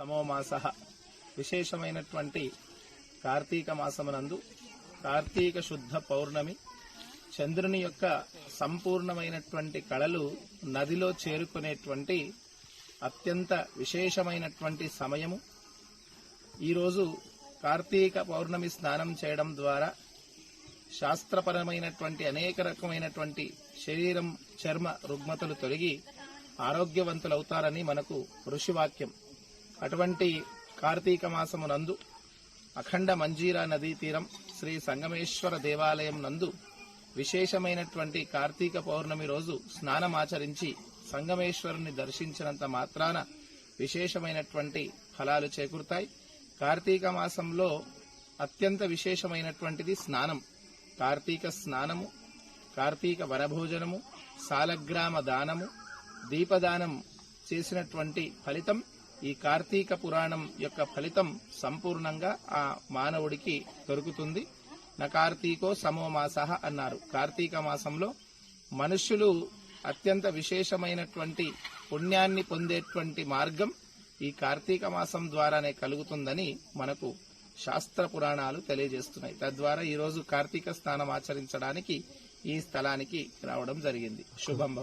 తమోమాస విశేషమైనటువంటి కార్తీక మాసమునందు కార్తీక శుద్ధ పౌర్ణమి చంద్రుని యొక్క సంపూర్ణమైనటువంటి కళలు నదిలో చేరుకునేటువంటి అత్యంత విశేషమైనటువంటి సమయము. ఈరోజు కార్తీక పౌర్ణమి స్నానం చేయడం ద్వారా శాస్త్రపరమైనటువంటి అనేక రకమైనటువంటి శరీరం చర్మ రుగ్మతలు తొలగి ఆరోగ్యవంతులవుతారని మనకు ఋషివాక్యం అటువంటి కార్తీక మాసము నందు అఖండ మంజీరా నదీ తీరం శ్రీ సంగమేశ్వర దేవాలయం నందు విశేషమైనటువంటి కార్తీక పౌర్ణమి రోజు స్నానమాచరించి సంగమేశ్వరుని దర్శించినంత మాత్రాన విశేషమైనటువంటి ఫలాలు చేకూరుతాయి. కార్తీక మాసంలో అత్యంత విశేషమైనటువంటిది స్నానం. కార్తీక స్నానము కార్తీక వనభోజనము సాలగ్రామ దానము దీపదానం చేసినటువంటి ఫలితం ఈ కార్తీక పురాణం యొక్క ఫలితం సంపూర్ణంగా ఆ మానవుడికి దొరుకుతుంది. న కార్తీకో సమో మాస అన్నారు. కార్తీక మాసంలో మనుష్యులు అత్యంత విశేషమైనటువంటి పుణ్యాన్ని పొందేటువంటి మార్గం ఈ కార్తీక మాసం ద్వారానే కలుగుతుందని మనకు శాస్త్ర పురాణాలు తెలియజేస్తున్నాయి. తద్వారా ఈరోజు కార్తీక స్నానం ఆచరించడానికి ఈ స్థలానికి రావడం జరిగింది. శుభం